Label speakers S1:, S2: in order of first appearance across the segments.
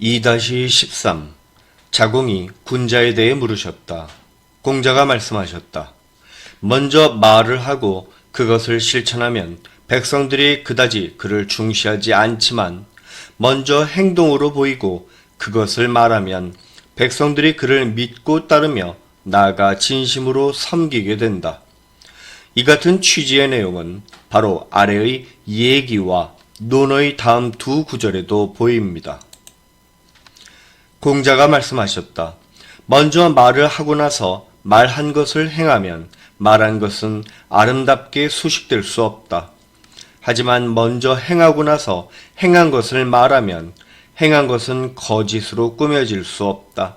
S1: 2-13 자공이 군자에 대해 물으셨다. 공자가 말씀하셨다. 먼저 말을 하고 그것을 실천하면 백성들이 그다지 그를 중시하지 않지만 먼저 행동으로 보이고 그것을 말하면 백성들이 그를 믿고 따르며 나아가 진심으로 섬기게 된다. 이 같은 취지의 내용은 바로 아래의 얘기와 논의 다음 두 구절에도 보입니다. 공자가 말씀하셨다. 먼저 말을 하고 나서 말한 것을 행하면 말한 것은 아름답게 수식될 수 없다. 하지만 먼저 행하고 나서 행한 것을 말하면 행한 것은 거짓으로 꾸며질 수 없다.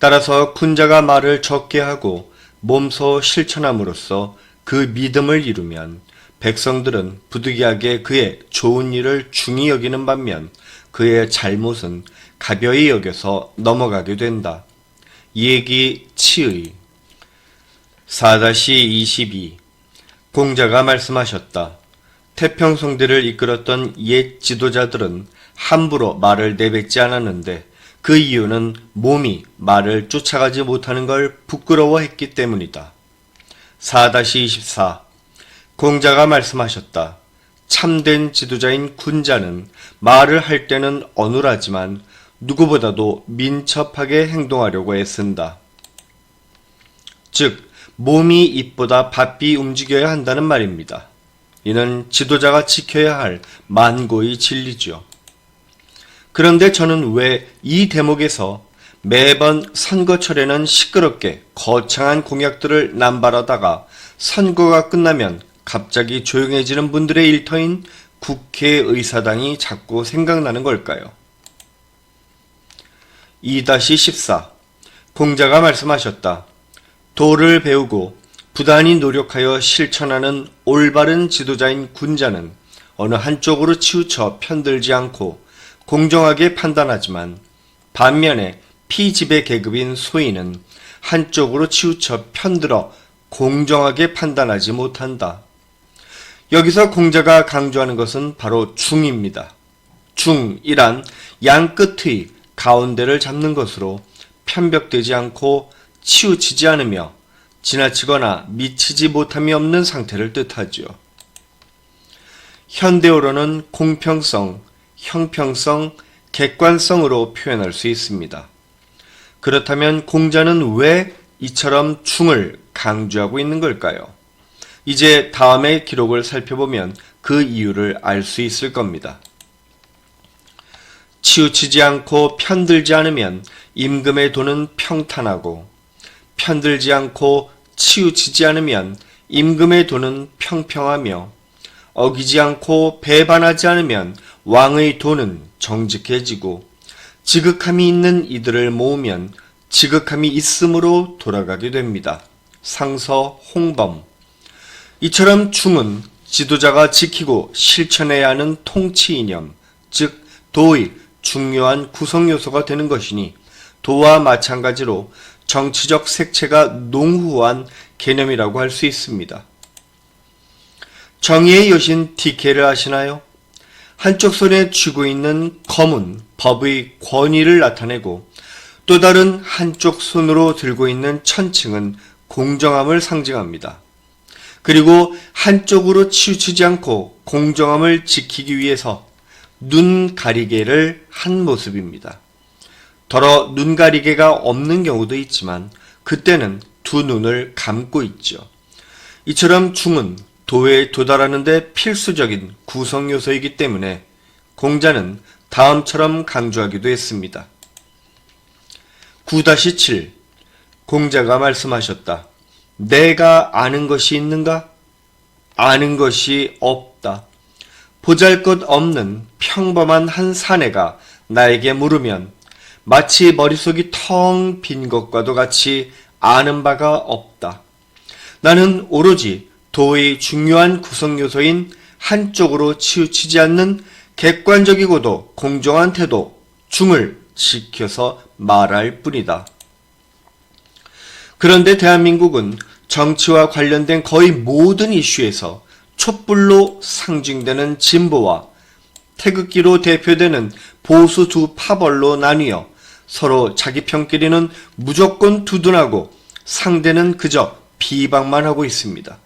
S1: 따라서 군자가 말을 적게 하고 몸소 실천함으로써 그 믿음을 이루면 백성들은 부득이하게 그의 좋은 일을 중히 여기는 반면 그의 잘못은 가벼이 여겨서 넘어가게 된다. 이 얘기 치의 4-22 공자가 말씀하셨다. 태평성대를 이끌었던 옛 지도자들은 함부로 말을 내뱉지 않았는데 그 이유는 몸이 말을 쫓아가지 못하는 걸 부끄러워했기 때문이다. 4-24 공자가 말씀하셨다. 참된 지도자인 군자는 말을 할 때는 어눌하지만 누구보다도 민첩하게 행동하려고 애쓴다. 즉, 몸이 입보다 바삐 움직여야 한다는 말입니다. 이는 지도자가 지켜야 할 만고의 진리죠. 그런데 저는 왜 이 대목에서 매번 선거철에는 시끄럽게 거창한 공약들을 남발하다가 선거가 끝나면 갑자기 조용해지는 분들의 일터인 국회의사당이 자꾸 생각나는 걸까요? 2-14 공자가 말씀하셨다. 도를 배우고 부단히 노력하여 실천하는 올바른 지도자인 군자는 어느 한쪽으로 치우쳐 편들지 않고 공정하게 판단하지만 반면에 피지배 계급인 소인은 한쪽으로 치우쳐 편들어 공정하게 판단하지 못한다. 여기서 공자가 강조하는 것은 바로 중입니다. 중이란 양 끝의 가운데를 잡는 것으로 편벽되지 않고 치우치지 않으며 지나치거나 미치지 못함이 없는 상태를 뜻하지요. 현대어로는 공평성, 형평성, 객관성으로 표현할 수 있습니다. 그렇다면 공자는 왜 이처럼 중을 강조하고 있는 걸까요? 이제 다음의 기록을 살펴보면 그 이유를 알 수 있을 겁니다. 치우치지 않고 편들지 않으면 임금의 돈은 평탄하고 편들지 않고 치우치지 않으면 임금의 돈은 평평하며 어기지 않고 배반하지 않으면 왕의 돈은 정직해지고 지극함이 있는 이들을 모으면 지극함이 있음으로 돌아가게 됩니다. 상서 홍범 이처럼 중은 지도자가 지키고 실천해야 하는 통치 이념, 즉 도의 중요한 구성 요소가 되는 것이니 도와 마찬가지로 정치적 색채가 농후한 개념이라고 할 수 있습니다. 정의의 여신 디케를 아시나요? 한쪽 손에 쥐고 있는 검은 법의 권위를 나타내고 또 다른 한쪽 손으로 들고 있는 천칭은 공정함을 상징합니다. 그리고 한쪽으로 치우치지 않고 공정함을 지키기 위해서 눈 가리개를 한 모습입니다. 더러 눈 가리개가 없는 경우도 있지만 그때는 두 눈을 감고 있죠. 이처럼 중은 도에 도달하는데 필수적인 구성 요소이기 때문에 공자는 다음처럼 강조하기도 했습니다. 9-7 공자가 말씀하셨다. 내가 아는 것이 있는가? 아는 것이 없다. 보잘 것 없는 평범한 한 사내가 나에게 물으면 마치 머릿속이 텅 빈 것과도 같이 아는 바가 없다. 나는 오로지 도의 중요한 구성 요소인 한쪽으로 치우치지 않는 객관적이고도 공정한 태도, 중을 지켜서 말할 뿐이다. 그런데 대한민국은 정치와 관련된 거의 모든 이슈에서 촛불로 상징되는 진보와 태극기로 대표되는 보수 두 파벌로 나뉘어 서로 자기 편끼리는 무조건 두둔하고 상대는 그저 비방만 하고 있습니다.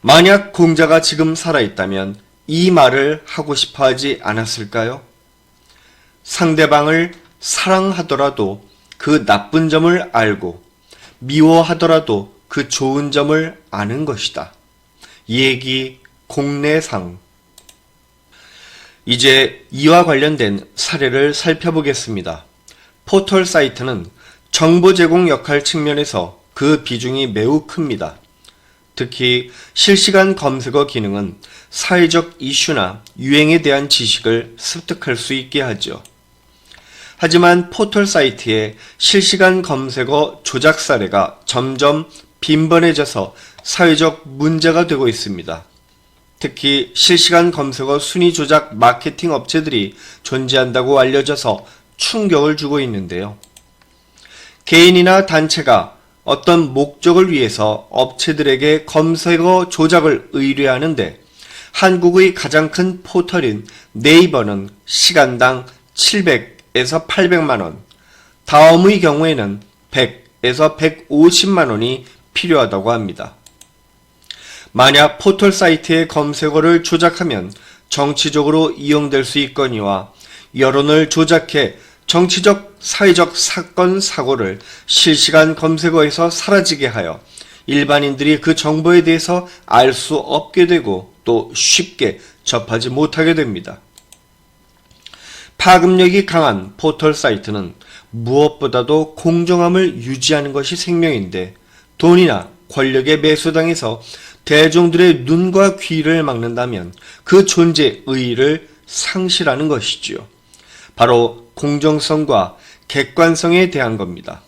S1: 만약 공자가 지금 살아있다면 이 말을 하고 싶어 하지 않았을까요? 상대방을 사랑하더라도 그 나쁜 점을 알고 미워하더라도 그 좋은 점을 아는 것이다. 얘기 공내상 이제 이와 관련된 사례를 살펴보겠습니다. 포털 사이트는 정보 제공 역할 측면에서 그 비중이 매우 큽니다. 특히 실시간 검색어 기능은 사회적 이슈나 유행에 대한 지식을 습득할 수 있게 하죠. 하지만 포털 사이트의 실시간 검색어 조작 사례가 점점 빈번해져서 사회적 문제가 되고 있습니다. 특히 실시간 검색어 순위 조작 마케팅 업체들이 존재한다고 알려져서 충격을 주고 있는데요. 개인이나 단체가 어떤 목적을 위해서 업체들에게 검색어 조작을 의뢰하는데 한국의 가장 큰 포털인 네이버는 시간당 700에서 800만 원, 다음의 경우에는 100에서 150만 원이 필요하다고 합니다. 만약 포털 사이트의 검색어를 조작하면 정치적으로 이용될 수 있거니와 여론을 조작해 정치적, 사회적 사건, 사고를 실시간 검색어에서 사라지게 하여 일반인들이 그 정보에 대해서 알 수 없게 되고 또 쉽게 접하지 못하게 됩니다. 파급력이 강한 포털 사이트는 무엇보다도 공정함을 유지하는 것이 생명인데 돈이나 권력에 매수당해서 대중들의 눈과 귀를 막는다면 그 존재 의의를 상실하는 것이지요. 바로 공정성과 객관성에 대한 겁니다.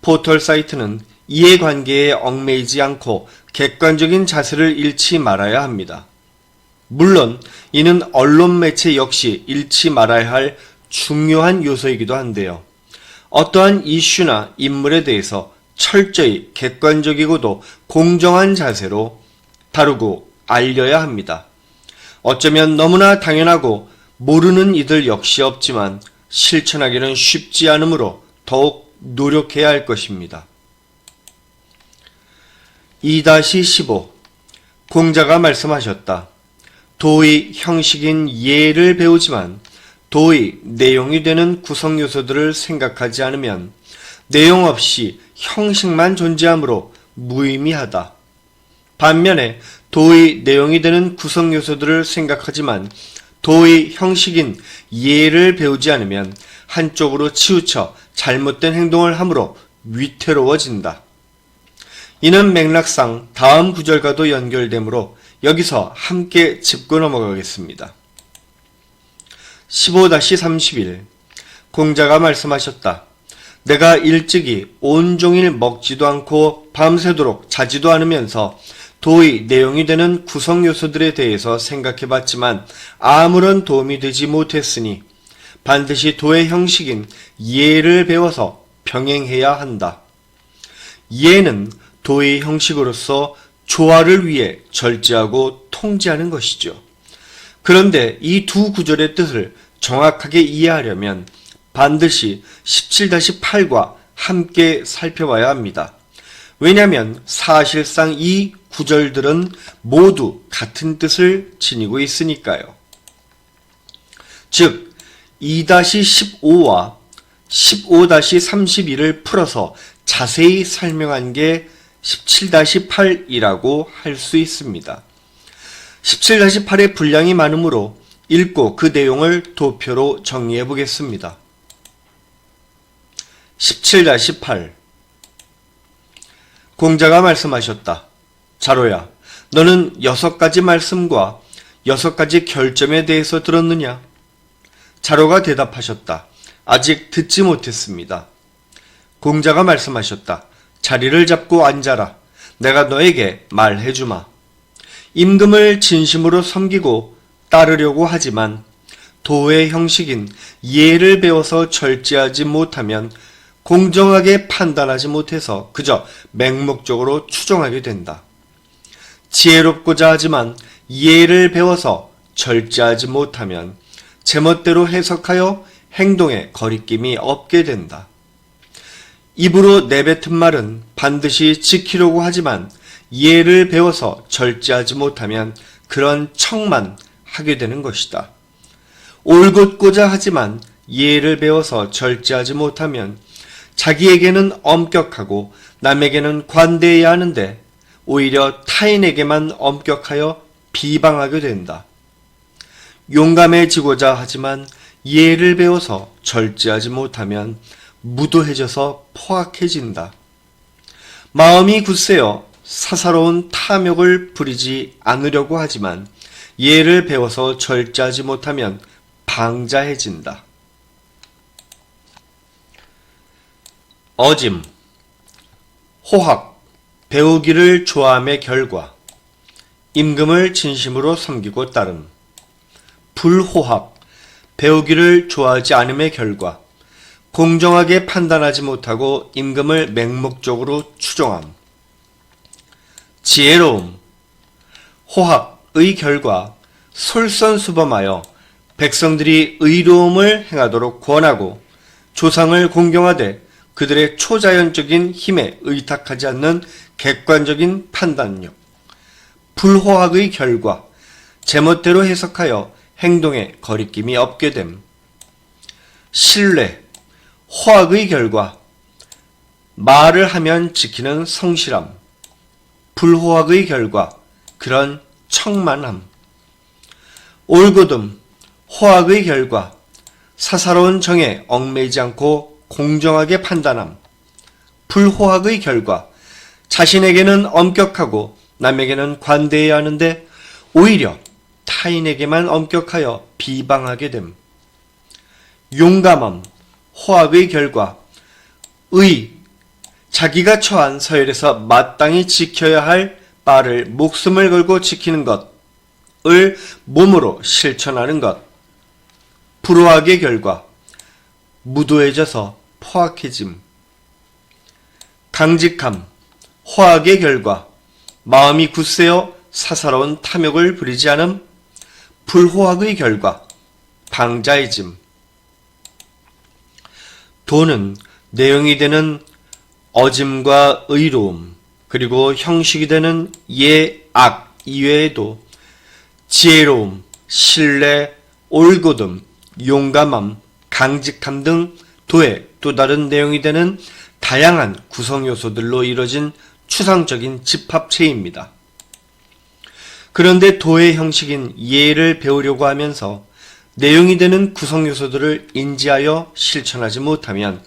S1: 포털 사이트는 이해관계에 얽매이지 않고 객관적인 자세를 잃지 말아야 합니다. 물론 이는 언론 매체 역시 잃지 말아야 할 중요한 요소이기도 한데요. 어떠한 이슈나 인물에 대해서 철저히 객관적이고도 공정한 자세로 다루고 알려야 합니다. 어쩌면 너무나 당연하고 모르는 이들 역시 없지만 실천하기는 쉽지 않으므로 더욱 노력해야 할 것입니다. 2-15 공자가 말씀하셨다. 도의 형식인 예를 배우지만 도의 내용이 되는 구성 요소들을 생각하지 않으면 내용 없이 형식만 존재하므로 무의미하다. 반면에 도의 내용이 되는 구성 요소들을 생각하지만 도의 형식인 예를 배우지 않으면 한쪽으로 치우쳐 잘못된 행동을 함으로 위태로워진다. 이는 맥락상 다음 구절과도 연결되므로 여기서 함께 짚고 넘어가겠습니다. 15-31 공자가 말씀하셨다. 내가 일찍이 온종일 먹지도 않고 밤새도록 자지도 않으면서 도의 내용이 되는 구성 요소들에 대해서 생각해 봤지만 아무런 도움이 되지 못했으니 반드시 도의 형식인 예를 배워서 병행해야 한다. 예는 도의 형식으로서 조화를 위해 절제하고 통제하는 것이죠. 그런데 이 두 구절의 뜻을 정확하게 이해하려면 반드시 17-8과 함께 살펴봐야 합니다. 왜냐하면 사실상 이 구절들은 모두 같은 뜻을 지니고 있으니까요. 즉, 2-15와 15-31을 풀어서 자세히 설명한 게 17-8이라고 할 수 있습니다. 17-8의 분량이 많으므로 읽고 그 내용을 도표로 정리해 보겠습니다. 17-8 공자가 말씀하셨다. 자로야, 너는 여섯 가지 말씀과 여섯 가지 결점에 대해서 들었느냐? 자로가 대답하셨다. 아직 듣지 못했습니다. 공자가 말씀하셨다. 자리를 잡고 앉아라. 내가 너에게 말해주마. 임금을 진심으로 섬기고 따르려고 하지만 도의 형식인 예를 배워서 절제하지 못하면 공정하게 판단하지 못해서 그저 맹목적으로 추정하게 된다. 지혜롭고자 하지만 예를 배워서 절제하지 못하면 제멋대로 해석하여 행동에 거리낌이 없게 된다. 입으로 내뱉은 말은 반드시 지키려고 하지만 예를 배워서 절제하지 못하면 그런 척만 하게 되는 것이다. 올곧고자 하지만 예를 배워서 절제하지 못하면 자기에게는 엄격하고 남에게는 관대해야 하는데 오히려 타인에게만 엄격하여 비방하게 된다. 용감해지고자 하지만 예를 배워서 절제하지 못하면 무도해져서 포악해진다. 마음이 굳세어 사사로운 탐욕을 부리지 않으려고 하지만 예를 배워서 절제하지 못하면 방자해진다. 어짐, 호학, 배우기를 좋아함의 결과, 임금을 진심으로 섬기고 따름, 불호학, 배우기를 좋아하지 않음의 결과, 공정하게 판단하지 못하고 임금을 맹목적으로 추종함, 지혜로움, 호학의 결과, 솔선수범하여 백성들이 의로움을 행하도록 권하고 조상을 공경하되 그들의 초자연적인 힘에 의탁하지 않는 객관적인 판단력, 불호학의 결과, 제멋대로 해석하여 행동에 거리낌이 없게 됨, 신뢰, 호학의 결과, 말을 하면 지키는 성실함, 불호학의 결과, 그런 청만함, 올곧음, 호학의 결과, 사사로운 정에 얽매이지 않고 공정하게 판단함, 불호학의 결과, 자신에게는 엄격하고 남에게는 관대해야 하는데 오히려 타인에게만 엄격하여 비방하게 됨. 용감함, 호학의 결과, 의, 자기가 처한 서열에서 마땅히 지켜야 할 바를 목숨을 걸고 지키는 것을 몸으로 실천하는 것. 불호학의 결과, 무도해져서 포악해짐. 강직함, 호학의 결과, 마음이 굳세어 사사로운 탐욕을 부리지 않음, 불호학의 결과, 방자해짐. 도는 내용이 되는 어짐과 의로움, 그리고 형식이 되는 예, 악 이외에도 지혜로움, 신뢰, 올곧음, 용감함, 강직함 등 도의 또 다른 내용이 되는 다양한 구성 요소들로 이뤄진 추상적인 집합체입니다. 그런데 도의 형식인 예를 배우려고 하면서 내용이 되는 구성 요소들을 인지하여 실천하지 못하면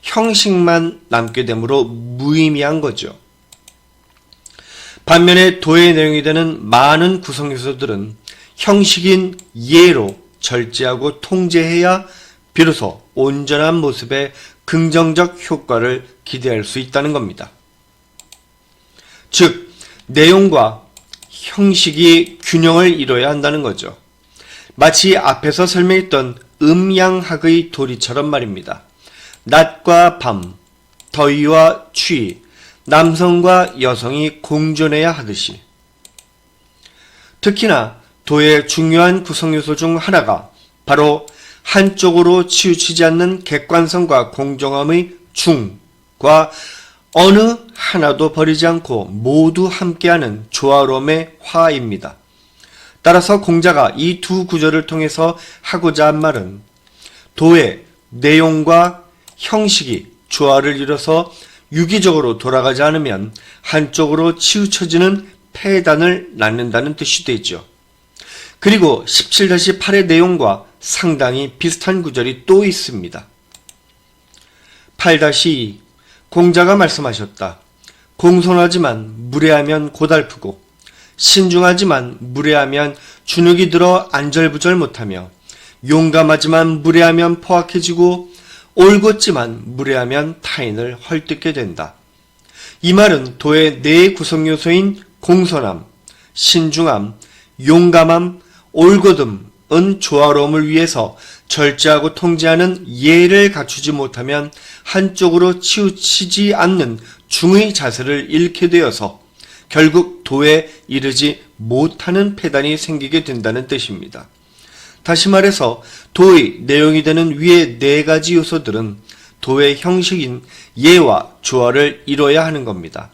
S1: 형식만 남게 되므로 무의미한 거죠. 반면에 도의 내용이 되는 많은 구성 요소들은 형식인 예로 절제하고 통제해야 비로소 온전한 모습의 긍정적 효과를 기대할 수 있다는 겁니다. 즉, 내용과 형식이 균형을 이뤄야 한다는 거죠. 마치 앞에서 설명했던 음양학의 도리처럼 말입니다. 낮과 밤, 더위와 추위, 남성과 여성이 공존해야 하듯이. 특히나 도의 중요한 구성요소 중 하나가 바로 한쪽으로 치우치지 않는 객관성과 공정함의 중과 어느 하나도 버리지 않고 모두 함께하는 조화로움의 화입니다. 따라서 공자가 이 두 구절을 통해서 하고자 한 말은 도의 내용과 형식이 조화를 이뤄서 유기적으로 돌아가지 않으면 한쪽으로 치우쳐지는 폐단을 낳는다는 뜻이 되죠. 그리고 17-8의 내용과 상당히 비슷한 구절이 또 있습니다. 8-2 공자가 말씀하셨다. 공손하지만 무례하면 고달프고 신중하지만 무례하면 주눅이 들어 안절부절 못하며 용감하지만 무례하면 포악해지고 올곧지만 무례하면 타인을 헐뜯게 된다. 이 말은 도의 네 구성 요소인 공손함, 신중함, 용감함, 올곧음 은 조화로움을 위해서 절제하고 통제하는 예를 갖추지 못하면 한쪽으로 치우치지 않는 중의 자세를 잃게 되어서 결국 도에 이르지 못하는 폐단이 생기게 된다는 뜻입니다. 다시 말해서 도의 내용이 되는 위의 네 가지 요소들은 도의 형식인 예와 조화를 이뤄야 하는 겁니다.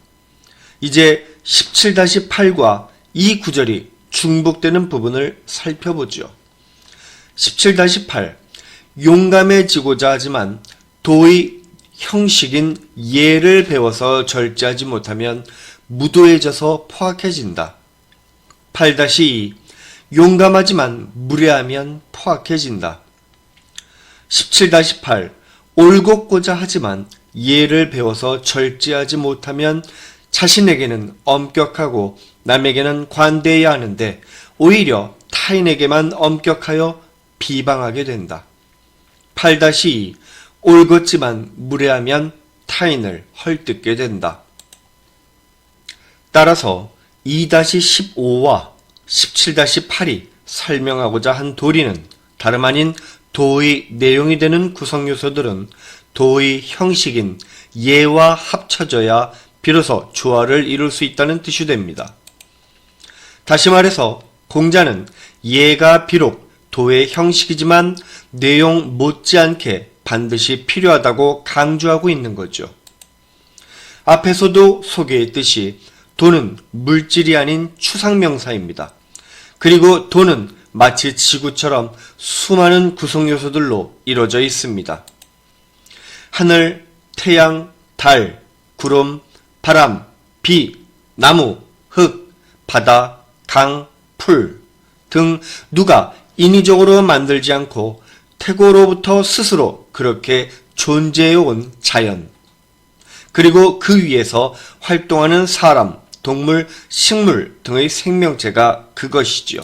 S1: 이제 17-8과 이 구절이 중복되는 부분을 살펴보죠. 17-8 용감해지고자 하지만 도의 형식인 예를 배워서 절제하지 못하면 무도해져서 포악해진다. 8-2 용감하지만 무례하면 포악해진다. 17-8 올곧고자 하지만 예를 배워서 절제하지 못하면 자신에게는 엄격하고 남에게는 관대해야 하는데 오히려 타인에게만 엄격하여 비방하게 된다. 8-2 올곧지만 무례하면 타인을 헐뜯게 된다. 따라서 2-15와 17-8이 설명하고자 한 도리는 다름 아닌 도의 내용이 되는 구성 요소들은 도의 형식인 예와 합쳐져야 비로소 조화를 이룰 수 있다는 뜻이 됩니다. 다시 말해서 공자는 예가 비록 도의 형식이지만 내용 못지않게 반드시 필요하다고 강조하고 있는 거죠. 앞에서도 소개했듯이 도는 물질이 아닌 추상명사입니다. 그리고 도는 마치 지구처럼 수많은 구성 요소들로 이루어져 있습니다. 하늘, 태양, 달, 구름, 바람, 비, 나무, 흙, 바다, 강, 풀 등 누가 인위적으로 만들지 않고 태고로부터 스스로 그렇게 존재해 온 자연. 그리고 그 위에서 활동하는 사람, 동물, 식물 등의 생명체가 그것이지요.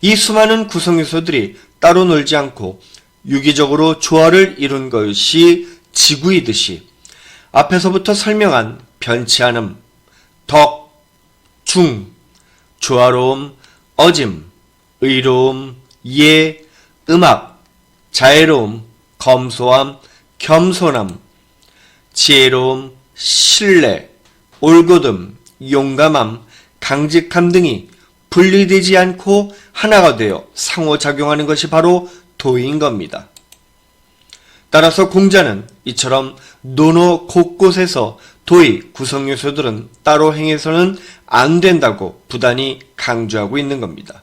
S1: 이 수많은 구성요소들이 따로 놀지 않고 유기적으로 조화를 이룬 것이 지구이듯이 앞에서부터 설명한 변치 않음, 덕, 중, 조화로움, 어짐, 의로움, 예, 음악, 자애로움, 검소함, 겸손함, 지혜로움, 신뢰, 올곧음, 용감함, 강직함 등이 분리되지 않고 하나가 되어 상호작용하는 것이 바로 도인 겁니다. 따라서 공자는 이처럼 논어 곳곳에서 도의 구성 요소들은 따로 행해서는 안 된다고 부단히 강조하고 있는 겁니다.